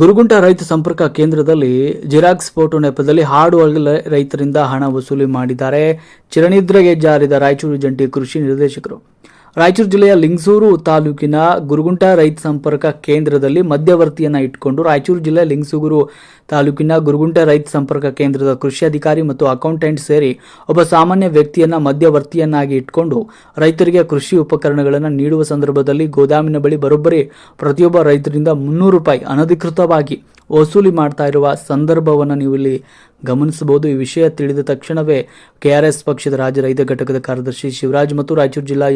ಗುರುಗುಂಟ ರೈತ ಸಂಪರ್ಕ ಕೇಂದ್ರದಲ್ಲಿ ಜಿರಾಕ್ಸ್ ಫೋಟೋ ನೆಪದಲ್ಲಿ ಹಾಡು ರೈತರಿಂದ ಹಣ ವಸೂಲಿ ಮಾಡಿದ್ದಾರೆ. ಚಿರನಿದ್ರೆಗೆ ಜಾರಿದ ರಾಯಚೂರು ಜಂಟಿ ಕೃಷಿ ನಿರ್ದೇಶಕರು. ರಾಯಚೂರು ಜಿಲ್ಲೆಯ ಲಿಂಗಸೂರು ತಾಲೂಕಿನ ಗುರುಗುಂಟ ರೈತ ಸಂಪರ್ಕ ಕೇಂದ್ರದಲ್ಲಿ ಮಧ್ಯವರ್ತಿಯನ್ನು ಇಟ್ಕೊಂಡು ರಾಯಚೂರು ಜಿಲ್ಲೆ ಲಿಂಗಸೂರು ತಾಲೂಕಿನ ಗುರುಗುಂಟ ರೈತ ಸಂಪರ್ಕ ಕೇಂದ್ರದ ಕೃಷಿ ಅಧಿಕಾರಿ ಮತ್ತು ಅಕೌಂಟೆಂಟ್ ಸೇರಿ ಒಬ್ಬ ಸಾಮಾನ್ಯ ವ್ಯಕ್ತಿಯನ್ನ ಮಧ್ಯವರ್ತಿಯನ್ನಾಗಿ ಇಟ್ಕೊಂಡು ರೈತರಿಗೆ ಕೃಷಿ ಉಪಕರಣಗಳನ್ನು ನೀಡುವ ಸಂದರ್ಭದಲ್ಲಿ ಗೋದಾಮಿನ ಬಳಿ ಬರೋಬ್ಬರಿ ಪ್ರತಿಯೊಬ್ಬ ರೈತರಿಂದ ಮುನ್ನೂರು ರೂಪಾಯಿ ಅನಧಿಕೃತವಾಗಿ ವಸೂಲಿ ಮಾಡ್ತಾ ಇರುವ ಸಂದರ್ಭವನ್ನು ನೀವು ಇಲ್ಲಿ ಗಮನಿಸಬಹುದು. ಈ ವಿಷಯ ತಿಳಿದ ತಕ್ಷಣವೇ ಕೆಆರ್ಎಸ್ ಪಕ್ಷದ ರಾಜ್ಯ ರೈತ ಘಟಕದ ಕಾರ್ಯದರ್ಶಿ ಶಿವರಾಜ್ ಮತ್ತು ರಾಯಚೂರು ಜಿಲ್ಲಾ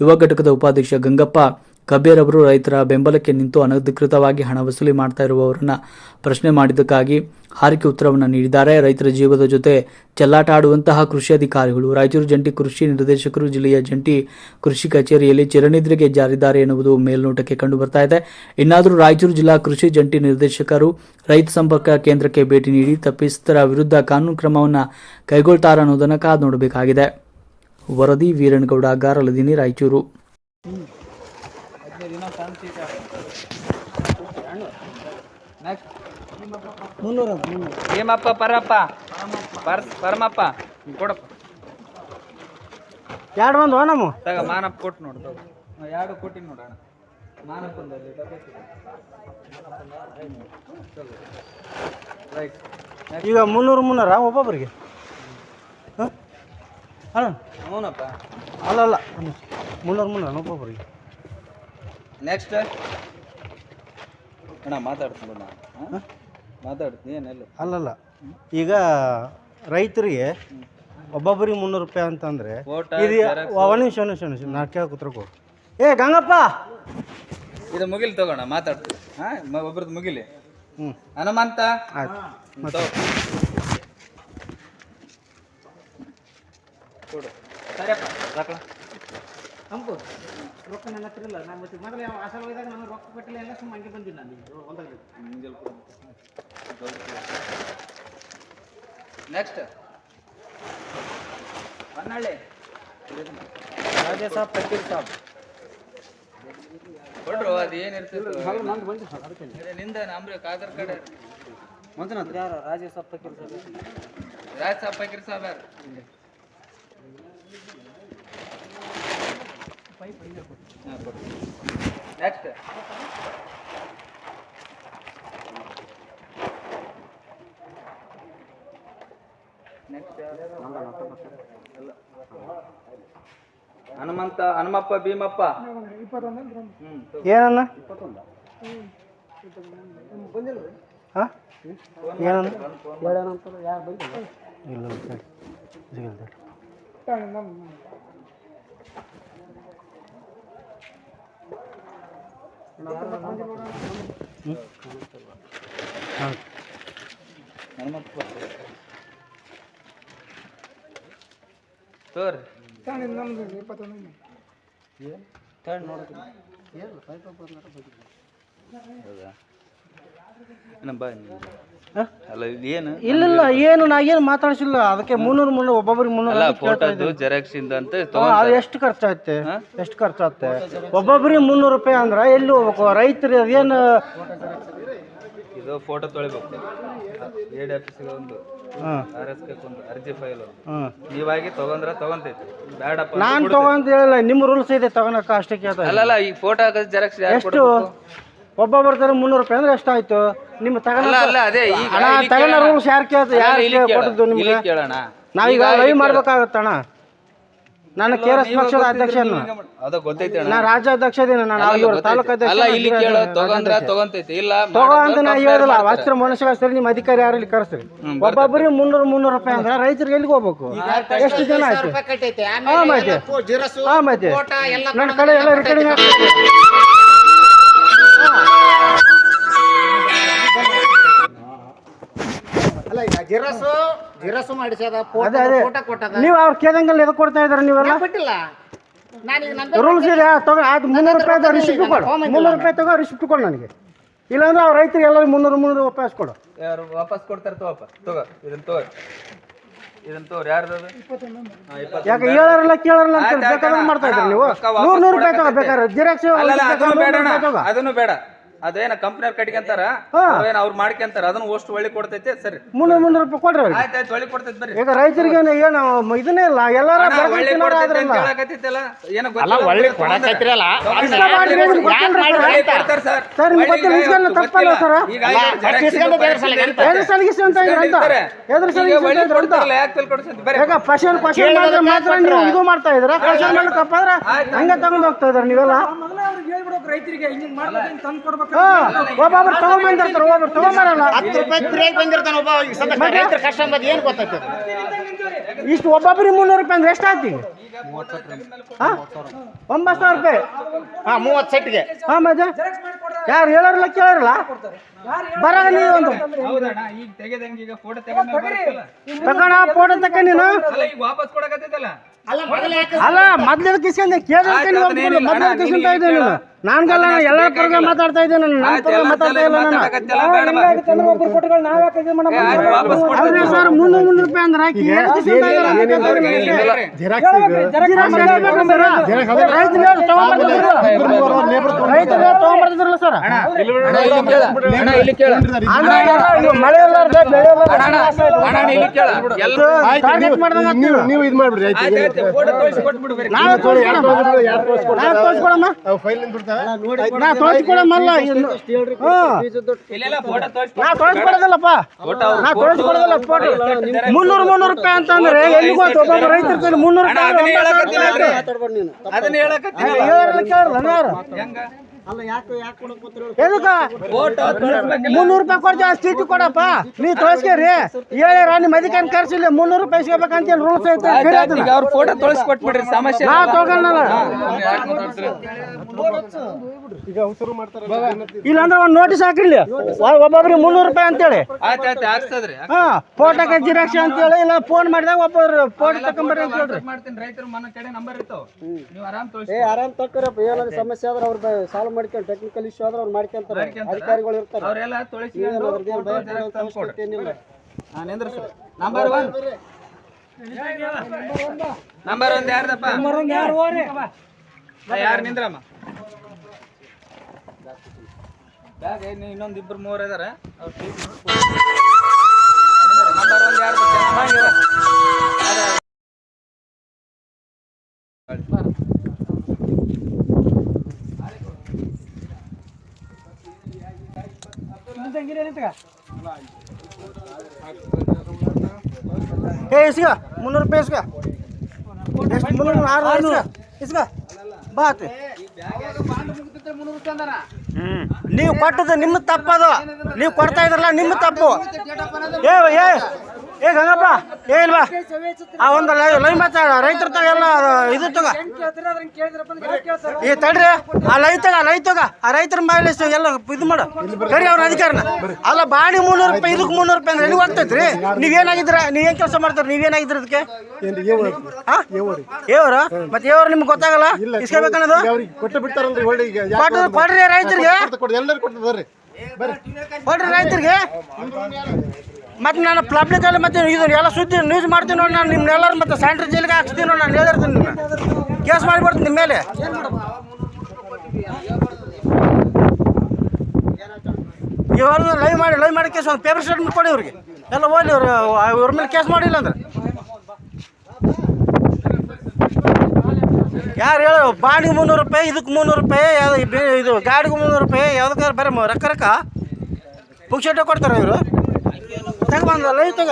ಯುವ ಘಟಕದ ಉಪಾಧ್ಯಕ್ಷ ಗಂಗಪ್ಪ ಕಬೇರ್ ಅವರು ರೈತರ ಬೆಂಬಲಕ್ಕೆ ನಿಂತು ಅನಧಿಕೃತವಾಗಿ ಹಣ ವಸೂಲಿ ಮಾಡ್ತಾ ಇರುವವರನ್ನ ಪ್ರಶ್ನೆ ಮಾಡಿದ್ದಕ್ಕಾಗಿ ಹಾರಿಕೆ ಉತ್ತರವನ್ನು ನೀಡಿದ್ದಾರೆ. ರೈತರ ಜೀವದ ಜೊತೆ ಚೆಲ್ಲಾಟ ಆಡುವಂತಹ ಕೃಷಿ ಅಧಿಕಾರಿಗಳು, ರಾಯಚೂರು ಜಂಟಿ ಕೃಷಿ ನಿರ್ದೇಶಕರು, ಜಿಲ್ಲೆಯ ಜಂಟಿ ಕೃಷಿ ಕಚೇರಿಯಲ್ಲಿ ಚಿರನಿದ್ರೆಗೆ ಜಾರಿದ್ದಾರೆ ಎನ್ನುವುದು ಮೇಲ್ನೋಟಕ್ಕೆ ಕಂಡು ಬರ್ತಾ ಇದೆ. ಇನ್ನಾದರೂ ರಾಯಚೂರು ಜಿಲ್ಲಾ ಕೃಷಿ ಜಂಟಿ ನಿರ್ದೇಶಕರು ರೈತ ಸಂಪರ್ಕ ಕೇಂದ್ರಕ್ಕೆ ಭೇಟಿ ನೀಡಿ ತಪ್ಪಿಸ್ತರ ವಿರುದ್ಧ ಕಾನೂನು ಕ್ರಮವನ್ನು ಕೈಗೊಳ್ತಾರ ಅನ್ನೋದನ್ನು ಕಾದು ನೋಡಬೇಕಾಗಿದೆ. ವರದಿ ವೀರಣ್ಣಗೌಡ ಗಾರಲದಿನಿ, ರಾಯಚೂರು. ಮುನ್ನೂರ. ಏಮಪ್ಪ ಪರಪ್ಪ. ಪರ್ ಪರಮಪ್ಪ. ಕೊಡಪ್ಪ. ಎರಡು ಒಂದು ನಮ್ಮ? ತಗ ಮಾನಪ್ಪ ಕೊಟ್ಟು ನೋಡು ತಗೋ. ಎರಡು ಕೊಟ್ಟಿನಿ ನೋಡೋಣ ಮಾನಪ್ಪಂದಲ್ಲಿ ರೈಟ್ ಈಗ ಮುನ್ನೂರು ಮುನ್ನೂರ ಒಬ್ಬೊಬ್ಬರಿಗೆ ಹಾಂ? ಅಲ್ಲ ಹ್ಞೂನಪ್ಪ ಅಲ್ಲ ಅಲ್ಲ. ಮುನ್ನೂರು ಮುನ್ನೂರ ಒಬ್ಬೊಬ್ಬರಿಗೆ ನೆಕ್ಸ್ಟ್ ಅಣ್ಣ ಮಾತಾಡ್ತೀನಿ ನಾನು. ಅಲ್ಲಲ್ಲ ಈಗ ರೈತರಿಗೆ ಒಬ್ಬೊಬ್ಬರಿಗೆ ಮುನ್ನೂರು ರೂಪಾಯಿ ಅಂತಂದ್ರೆ ಇದು ಒಂದು ನಿಮಿಷ ಒಂದು ನಿಮಿಷ ಉತ್ತರ ಕೊಡು. ಏ ಗಂಗಪ್ಪ! ಇದು ಮುಗಿಲಿ ತಗೋಣ ಮಾತಾಡ್ತೀನಿ ಹಾಂ ಒಬ್ರದ್ದು ಮುಗಿಲಿ. ಹ್ಞೂ ಹನುಮಂತ? ಆಯ್ತು. ಹಂಪು ರೊಕ್ಕ ನನ್ನ ಹತ್ರ ಇಲ್ಲ. ನಾನು ಮೊದಲು ಯಾವ ಆಸಲ ಹೋದಾಗ ನಾನು ರೊಕ್ಕ ಕೊಟ್ಟಿಲ್ಲ ಎಲ್ಲ ಸುಮ್ಮನೆ ಹಂಗೆ ಬಂದಿಲ್ಲ ನಾನು. ಒಂದಾಗ ನೆಕ್ಸ್ಟ್ ಹೊನ್ನಾಳಿ ರಾಜೇ ಸಾಬ್ ಪಟೀಲ್ ಸಾಬ್. ಕೊಡ್ರು ಅದು ಏನಿರ್ತದೆ ನಿಂದ ನಮ್ರಿ ಕಾದರ್ ಕಡೆ ಮಂಜುನಾಥ್. ಯಾರು ರಾಜೇ ಸಾಬ್ ಪಕೀರ್ ಸಾಬ್ ರಾಜ್ ಸಾಬ್ ಪಕೀರ್ ಸಾಬ್ ಯಾರು ನೆಕ್ಸ್ಟ್ ನೆಕ್ಸ್ಟ್ ಹನುಮಂತ ಹನುಮಪ್ಪ ಭೀಮಪ್ಪ. ಏನನ್ನ ಹನುಮಪ್ಪ. ತೋರಿ. ಏನು ಇಲ್ಲ ಇಲ್ಲ ಏನು ನಾ ಏನು ಮಾತಾಡಿಸಿಲ್ಲ. ಅದಕ್ಕೆ ಮುನ್ನೂರು ಮುನ್ನೂರು ಒಬ್ಬೊಬ್ಬರಿಗೆ ಮುನ್ನೂರು ಜೆರಾಕ್ಸ್ ಇಂದ ಅಂತ ಅದು ಎಷ್ಟು ಖರ್ಚಾಗುತ್ತೆ ಎಷ್ಟು ಖರ್ಚಾಗುತ್ತೆ ಒಬ್ಬೊಬ್ಬರಿಗೆ ಮುನ್ನೂರು ರೂಪಾಯಿ ಅಂದ್ರೆ ಎಲ್ಲಿ ಹೋಗ್ಬೇಕು? ರೈತರು ಅದೇನು ಇದು ಫೋಟೋ ತೊಳಿಬೇಕು. ಒಂದು. ಆರ್ ಎಸ್ ಒಂದು ಅರ್ಜಿ ಫೈಲ್. ಹಾಂ. ನೀವಾಗಿ ತಗೊಂಡ್ರ ತಗೊಂತೈತಿ. ಬೇಡಪ್ಪ ನಾನು ತಗೊಂತ ಹೇಳಲ್ಲ ನಿಮ್ಮ ರೂಲ್ಸ್ ಇದೆ ತಗೊಳಕ ಅಷ್ಟೇ ಕೇಳ್ತಾ ಈ ಫೋಟೋ ಹಾಕೋದು ಜೆರಾಕ್ಸ್ ಎಷ್ಟು? ಒಬ್ಬೊಬ್ಬರ ತರ ಮುನ್ನೂರು ರೂಪಾಯಿ ಅಂದ್ರೆ ಎಷ್ಟಾಯ್ತು ನಿಮ್ಮ ತಗೊಂಡ ಅಲ್ಲ ಅದೇ ಈಗ ತಗೊಂಡ ರೂಲ್ಸ್ ಯಾರು ಕೇಳ್ತಾರೆ ಯಾರು. ಕೊಟ್ಟದ್ದು ನಿಮ್ಗೆ? ಕೇಳೋಣ. ನಾವೀಗ ಲೈವ್ ಮಾಡ್ಬೇಕಾಗತ್ತಣ್ಣ. ನಾನು ಕೆ ಆರ್ ಎಸ್ ಪಕ್ಷದ ಅಧ್ಯಕ್ಷನು ಅದ ಗೊತ್ತೈತಿ ಅಣ್ಣ. ನಾ ರಾಜ್ಯಾಧ್ಯಕ್ಷ ಇದೀನಿ ನಾನು ಗೊತ್ತೈತಿ. ತಾಲೂಕು ಅಧ್ಯಕ್ಷ ಅಲ್ಲ ಇಲ್ಲಿ ಕೇಳೋ ಅಧ್ಯಕ್ಷ. ತಗೊಂಡ್ರ ತಗೊಂತೈತಿ. ಇಲ್ಲ ತಗೋ ಅಂತ ನಾ ಹೇಳಲ್ಲ ವಸ್ತ್ರ ಮನುಷ್ಯ ಸರಿ ನಿಮ್ಮ ಅಧಿಕಾರಿ ಯಾರು ಇಲ್ಲಿ ಕರೆಸ್ರಿ. ಒಬ್ಬೊಬ್ಬರಿಗೆ ಮುನ್ನೂರು ಮುನ್ನೂರು ರೂಪಾಯಿ ಅಂದ್ರೆ ರೈತರಿಗೆ ಎಲ್ಲಿಗೆ ಹೋಗ್ಬೇಕು? ಎಷ್ಟು ಜನ ಆಯ್ತು? ಹಾ ಮಾಹಿತಿ. ಹಾ ಮಾಹಿತಿ. ನನ್ನ ಕಡೆ ಎಲ್ಲ ರಿಕಾರ್ಡಿಂಗ್ ಅಲ್ಲ ಈಗ ಜಿರಸು ಜಿರಸು ಮಾಡಿಸ್ಯದ ಅದೇ ಅದೇ ಫೋಟೋ ಕೊಟ್ಟದ ನೀವು ಅವ್ರ ಕೇದಂಗಲ್ಲಿ ಎದಕ್ಕೆ ಕೊಡ್ತಾ ಇದಾರೆ ನೀವೆಲ್ಲ? ಕೊಟ್ಟಿಲ್ಲ. ನಾನೀಗ ನನ್ನ ರೂಲ್ಸ್ ಇದೆ ತಗೋ ಅದು ಮುನ್ನೂರು ರೂಪಾಯಿ ರಿಸಿಪ್ಟ್ ಕೊಡು. ಮುನ್ನೂರು ರೂಪಾಯಿ ತಗೋ ರಿಸಿಪ್ಟ್ ಕೊಡು ನನಗೆ. ಇಲ್ಲಾಂದ್ರೆ ಅವ್ರ ರೈತರಿಗೆ ಎಲ್ಲರೂ ಮುನ್ನೂರು ಮುನ್ನೂರು ವಾಪಸ್ ಕೊಡು. ಯಾರು ವಾಪಸ್ ಕೊಡ್ತಾರೆ ತಗೋಪ್ಪ ತಗೋ ಇದನ್ನ ತಗೋ. ಇದನ್ನ ತಗೋರಿ ಯಾರ್ದು ಅದು? ಹಾ, ಇಪ್ಪತ್ತು. ಯಾಕೆ ಹೇಳರಲ್ಲ ಕೇಳೋರಲ್ಲ ಅಂತ ಆಯ್ತ್ ಆಯ್ತ್ ಬೇಕಾದ್ರೆ ಅಣ್ಣ. ಮಾಡ್ತಾ ಇದ್ದಾರೆ ಅಣ್ಣ, ನೀವು? ರೊಕ್ಕ ವಾಪಸ್ ನೂರು ನೂರು ರೂಪಾಯಿ ತಗೋ ಕೊಡಕತ್ತೆ. ಬೇಕಾದ್ರೆ ಜಿರಾಕ್ಸ್ ಅಲ್ಲ ಅಲ್ಲ ಅದನ್ನು ಬೇಡ ಅಣ್ಣ, ಅದನ್ನು ಬೇಡ. ಅದೇನ ಕಂಪ್ನಿಯವ್ರು ಕಟ್ಕೊಂತಾರ ಹಾ. ಏನ ಅವ್ರು ಮಾಡ್ಕೊಂತಾರ ಅದನ್ನ ಅಷ್ಟು ಒಳ್ಳೆ ಕೊಡ್ತೈತೆ ಸರಿ. ಮುನ್ನೂರು ಮುನ್ನೂರು ರೂಪಾಯಿ ಕೊಡ್ರಿ ಅವ್ರಿಗೆ. ಆಯ್ತು ಆಯ್ತು ಒಳ್ಳೆ ಕೊಡ್ತೈತೆ ಬರ್ರಿ. ಈಗ ರೈತರಿಗೆ ಏನೋ ಇದನ್ನೇ ಇಲ್ಲ ಎಲ್ಲಾರ ಅಣ್ಣ, ಬೆಳ್ಕೊಂಡ್ ಒಳ್ಳೆ ತಿನ್ನೋರು ಕೊಡ್ತೈತೆ ಅಂತ ಆದ್ರಲ್ಲ ಹೇಳಕತ್ತಿತ್ತಲ್ಲ ಏನೋ ಅಲ್ಲ ಗೊತ್ತಿಲ್ಲ ಒಳ್ಳೆ ಬಿಡು ತಗೊಂಡ್ರೆ. ಕೊಡಕೈತ್ರಲ್ಲ ಇಷ್ಟ ಮಾಡಿದ್ರೆ ನಿಮ್ಗೆ ಗೊತ್ತಿಲ್ರಿ ಸರ್? ಒಳ್ಳೆ ಕೊಡ್ತಾರೆ ಸರ್. ಸರ್, ನಿಮ್ಗೆ ಗೊತ್ತಿಲ್ಲ, ಒಳ್ಳೆ ಇಸ್ಕೊಂಡು ತಪ್ಪಲ್ಲ ಸರ್? ಈಗ ಅಲ್ಲ, ಈಗ ಫಸ್ಟ್ ಜೆರಾಕ್ಸ್ ಬೇರೆ ಸಲ ಅಂತ ಎಂತ? ಎದ್ರ ಸಲಗಿಸಿ ಅಂತ ಇದ್ರಿ ಅಂತ. ಇರ್ತಾರೆ. ಎದ್ರ ಈಗ ಸಲಗಿಸಿ ಒಳ್ಳೆ ಅಂತ ಇದ್ರಿ ಅಂತ. ಕೊಡ್ತಾರಲ್ಲ, ಯಾಕೆ ತಲೆ ಕೊಡ್ಸಂತ ಬರ್ರಿ ಈಗ ಪಶುನ್ ಪಶು ಮಾಡಿದ್ರೆ ಮಾತ್ರ ನೀವು ಇದು ಮಾಡ್ತಾ ಇದ್ರ ಪಶನ್ ಮಾಡಿ ತಪ್ಪಾದ್ರೆ ಹಂಗೆ ತಗೊಂಡ್ ಹೋಗ್ತಾ ಇದ್ರ ನೀವೆಲ್ಲ? ಹಾ, ಒಬ್ಬೊಬ್ರು ತಗೊಂಬಂದಿರ್ತಾರೆ ಒಬ್ಬೊಬ್ರು ತಗೊಂಬರಲ್ಲ ಹತ್ತು ರೂಪಾಯಿ ಫ್ರೀಯಾಗಿ ಬಂದಿರ್ತಾನ ಒಬ್ಬ ಈಗ ಸದ್ಯಕ್ಕೆ ರೈತರ ಕಷ್ಟ ಅಂಬದು ಏನು ಗೊತ್ತೈತೆ ಇಷ್ಟು ಒಬ್ಬೊಬ್ರಿಗೆ ಮುನ್ನೂರು ರೂಪಾಯಿ ಅಂದ್ರೆ ಈಗ ಹಾ? ಒಂಬತ್ತು ಸಾವಿರ ರೂಪಾಯಿ. ಹಾ ಮೂವತ್ತು ಸೆಟ್ಗೆ. ಹಾ ಮಜಾ ಯಾರು ಹೇಳೋರಿಲ್ಲ ಕೇಳೋರಿಲ್ಲ? ಬರಾಗ ನೀ ಒಂದು. ಹೌದಣ್ಣ ಈಗ ತೆಗೆದಂಗ ಈಗ ಫೋಟೋ ತೆಗೆದ ತಗೋಣ ಫೋಟೋ ತಕ್ಕ ನೀನು. ಅಲ್ಲ ಈಗ ವಾಪಸ್ ಕೊಡಕತ್ತೈತಲ್ಲ ಅಲ್ಲ ಮೊದಲೇ ಅಲ್ಲ ಮೊದ್ಲು ಕಿಸ್ಕೊಂಡೆ ಕೇಳಿದ್ರೆ ನೀವು ಒಪ್ಕೊಳ್ಳಿ. ಮೊದ್ಲು ಕಿಸ್ಕೊಂತ ಇದ್ದೆ ನೀನು. ನಾನ್ಗಲ್ಲ ನಾನು ಎಲ್ಲ ಪರಗ ಮಾತಾಡ್ತಾ ಇದ್ದೆ ನಾನು ನನ್ನ ಪರಗ ಮಾತಾಡ್ತಾ ಇಲ್ಲ ನಾನು. ಕೊಡು. ಸರ್ ಮುನ್ನೂರು ಮುನ್ನೂರು ರೂಪಾಯಿ ಅಂದ್ರೆ? ಜಿರಾಕ್ಸ್ ಹೇಳ್ಬೇಕು ಸರ್. ಅಂದ್ರೆ ಎಲ್ಲ ಇವು ಮಳೆ ಇರ್ಲಾರ್ದೆ, ಬೆಳೆ ಟಾರ್ಗೆಟ್ ಮಾಡ್ದಂಗೆ ಆಗ್ತಿದೆ. ನೀವು ಇದು ಮಾಡ್ಬಿಡ್ರಿ ಆಯ್ತು ಫೋಟೋ ತೋರಿಸಿ ಕೊಟ್ಬಿಡು ನಾವೇ ತೋರಿಸ್ಕೊಡಮ್ಮ ಯಾರು? ನಾವೇ ತೋರಿಸ್ಕೊಡಮ್ಮ ಅವು ಫೈಲ್ ಬಿಡ್ತಾವೆ ನಾ ತೋರಿಸ್ಕೊಡಮ್ಮಲ್ಲ ಇನ್ನು. ಹ್ಮ್. ಇಲ್ಲೆಲ್ಲ ಫೋಟೋ ತೋರಿಸಿ ನಾ ತೋರಿಸ್ಕೊಡೋದಿಲ್ಲಪ್ಪ. ನಾ ತೋರಿಸ್ಕೊಡೋದಿಲ್ಲ ಫೋಟೋ ಮುನ್ನೂರು ಮುನ್ನೂರು ರೂಪಾಯಿ ಅಂತಂದ್ರೆ ಎಲ್ಲಿಗೂ ಹೋಯ್ತು ಒಬ್ಬೊಬ್ಬ ರೈತರ ಕೈಲಿ ಮುನ್ನೂರು ಅಣ್ಣ, ರೂಪಾಯಿ ಅದನ್ನೇ ರೂಪಾಯಿ. ಅಲ್ರಿ. ಅದನ್ನ ಹೇಳಕತ್ತೀನಿ ಹೇಳೋರಿಲ್ಲ ಕೇಳಲ್ಲ ನಾನು ಹೆಂಗ? ಎದಕ್ಕ ಮುನ್ನೂರು ರೂಪಾಯಿ ಕೊಡ್ತೀವಿ ಚೀಟಿ ಕೊಡಪ್ಪ. ನೀ ತೋರಿಸ್ಕೇರಿ ಹೇಳಿರ ನಿಮ್ಮ ಅಧಿಕಾರಿ ಕರ್ಸಿಲ್ಲ ಮುನ್ನೂರು ರೂಪಾಯಿ ಸಿಗಬೇಕಂತ ರೂಲ್ಸ್ ಐತೆ. ಅವ್ರ ಫೋಟೋ ತೋರಿಸಿ ಕೊಟ್ಬಿಡ್ರಿ ಸಮಸ್ಯೆ ನಾ ತಗೊಳ್ಳಲ್ಲ ಈಗ ಅವಸರ ಮಾಡ್ತಾರೆ ಇಲ್ಲಾಂದ್ರೆ ಒಂದು ನೋಟಿಸ್ ಹಾಕಿರ್ಲಿ. ಒಬ್ಬೊಬ್ರಿಗೆ ಮುನ್ನೂರು ರೂಪಾಯಿ ಅಂತೇಳಿ. ಆಯ್ತು ಆಯ್ತು ಆಗ್ತದ್ರಿ ಹಾ ಫೋಟೋಕ್ಕೆ ಜಿರಾಕ್ಸ್ ಅಂತೇಳಿ ಇಲ್ಲ ಫೋನ್ ಮಾಡಿದಾಗ ಒಬ್ಬರು ಫೋಟೋ ತಗೊಂಬರ್ರಿ ಅಂತ ಹೇಳ್ರಿ. ಮಾಡ್ತೀನಿ ರೈತರು ಮನ ಕಡೆ ನಂಬರ್ ಇರ್ತಾವ ನೀವು ಆರಾಮ್ ತೋರಿಸಿ ಏ ಆರಾಮ್ ತಕ್ಕರಪ್ಪ ಏನಾದ್ರು ಸಮಸ್ಯೆ ಆದ್ರೆ ಅವ್ರ ಸಾಲ್ವ್ ಮಾಡ್ಕೊಂಡು ಟೆಕ್ನಿಕಲ್ ಇಶ್ಯೂ ಆದ್ರೆ ಅವ್ರು ಮಾಡ್ಕೊಂತಾರೆ. ಅಧಿಕಾರಿಗಳು ಇರ್ತಾರೆ. ಅವರೆಲ್ಲ ತೊಳಿಸಿ ನಾನೇಂದ್ರ ಸರ್. ನಂಬರ್ ಒನ್ ನಂಬರ್ ಒಂದ್ ಯಾರ್ದಪ್ಪ? ಯಾರು? ನಿಂದ್ರಮ್ಮ? ಬ್ಯಾಗ್ ಇನ್ನೊಂದ್ ಇಬ್ರು ಮೂವರು ಅವ್ರ ನಂಬರ್ ಒಂದ್ ಯಾರ್ದು? ಚೆನ್ನಾಗಿರ ಏ ಇಸ್ಗ ಮುನ್ನೂರು ರೂಪಾಯಿ ಇಸ್ಗ ಎಷ್ಟು ಮುನ್ನೂರು ಆರು ಇಸ್ಗ ಬಾತ್. ನೀವು ಕೊಟ್ಟದ್ದು ನಿಮ್ಮ ತಪ್ಪದು. ನೀವು ಕೊಡ್ತಾ ಇದ್ರಲ್ಲ ನಿಮ್ಮ ತಪ್ಪು. ಏ ಏ ಏ ಗಂಗಪ್ಪ ಏ ಇಲ್ವಾ? ಆ ಒಂದು ಲೈವ್ ಲೈವ್ ಮಾತಾಡ ರೈತರ ತಗ ಎಲ್ಲ ಇದು ತಗ. ಏ ತಡ್ರಿ ಆ ಲೈ ತಗ ಲೈ ತಗ ಆ ರೈತರ ಮೇಲೆ ಎಲ್ಲ ಇದು ಮಾಡು. ಕರಿ ಅವ್ರ ಅಧಿಕಾರನ. ಅಲ್ಲ ಬಾಡಿ ಮುನ್ನೂರು ರೂಪಾಯಿ ಇದಕ್ಕೆ ಮುನ್ನೂರು ರೂಪಾಯಿ ಅಂದ್ರೆ ಎಲ್ಲಿಗೆ ಹೋಗ್ತೈತ್ರಿ? ನೀವೇನಾಗಿದ್ರ ನೀವೇನ್ ಕೆಲಸ ಮಾಡ್ತಾರೆ? ನೀವೇನಾಗಿದ್ರ ಅದಕ್ಕೆ ಏವ್ರ? ಮತ್ತೆ ಏವ್ರ ನಿಮ್ಗೆ ಗೊತ್ತಾಗಲ್ಲ? ಇಸ್ಕೋಬೇಕನ್ನೋದು? ಕೊಟ್ಟು ಬಿಡ್ತಾರಲ್ರಿ ಈಗ. ಕೊಡ್ರಿ ರೈತರಿಗೆ. ಕೊಡ್ರಿ ರೈತರಿಗೆ. ಮತ್ತೆ ನಾನು ಪಬ್ಲಿಕ್ ಅಲ್ಲಿ ಮತ್ತೆ ಇದು ಎಲ್ಲ ಸುದ್ದಿ ನ್ಯೂಸ್ ಮಾಡ್ತೀನಿ ನೋಡಿ ನಾನು ನಿಮ್ಮನ್ನೆಲ್ಲರೂ ಮತ್ತೆ ಸ್ಯಾನಿಟರಿ ಜೈಲಿಗೆ ಹಾಕ್ಸ್ತೀನಿ ನಾನು ಹೇಳಿರ್ತೀನಿ ಕೇಸ್ ಮಾಡಿಬಿಡ್ತೀನಿ ನಿಮ್ಮ ಮೇಲೆ. ಇವರು ಲೈವ್ ಮಾಡಿ ಲೈವ್ ಮಾಡಿ ಕೇಸ್, ಒಂದು ಪೇಪರ್ ಸ್ಟೇಟ್ಮೆಂಟ್ ಕೊಡಿ ಇವ್ರಿಗೆ. ಎಲ್ಲ ಹೋಗ್ಲಿ ಇವರು, ಇವ್ರ ಮೇಲೆ ಕೇಸ್ ಮಾಡಿಲ್ಲ ಅಂದ್ರೆ. ಯಾರು ಹೇಳೋ, ಬಾಡಿಗೆ ಮುನ್ನೂರು ರೂಪಾಯಿ, ಇದಕ್ಕೆ ಮುನ್ನೂರು ರೂಪಾಯಿ ಇದು ಗಾಡಿಗೆ ಮುನ್ನೂರು ರೂಪಾಯಿ, ಯಾವ್ದಕ್ಕಾದ್ರೆ ಬರೀ ರೊಕ್ಕ ರೊಕ್ಕ. ಪುಕ್ಷೇಟ ಕೊಡ್ತಾರೆ ಇವರು. ತಗೊಂಬಂದಲ್ಲ ಈ ತಗ.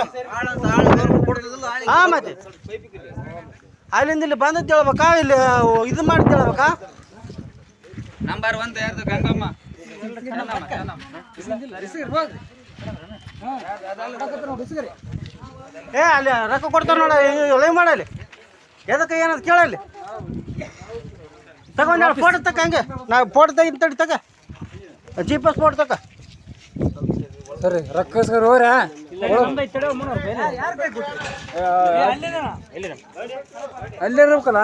ಹಾ ಮತ್ತೆ. ಅಲ್ಲಿಂದ ಇಲ್ಲಿ ಬಂದದ್ದು ಹೇಳ್ಬೇಕಾ ಇಲ್ಲಿ ಇದು ಮಾಡಿ ಹೇಳ್ಬೇಕಾ ನಂಬರ್ ಒನ್ ಯಾರ್ದು ಗಂಗಮ್ಮ. ಏ ಅಲ್ಲಿ ರೊಕ್ಕ ಕೊಡ್ತಾರ ನೋಡ ಲೈವ್ ಮಾಡಲಿ ಎದಕ್ಕೆ ಏನದು ಕೇಳಲ್ಲಿ ತಗೊಂಡು ಫೋಟೋ ತಕ್ಕ ಹಂಗೆ. ನಾ ಫೋಟೋ ತೆಗಿನ ತಡಿ ತಗ. ಜಿ ಪಿ ಎಸ್ ಫೋಟೋ ತಕ ಸರಿ ರೊಕ್ಕ ಹೋರ ಅಲ್ಲೇ ಇರ್ಬೇಕಲ್ಲ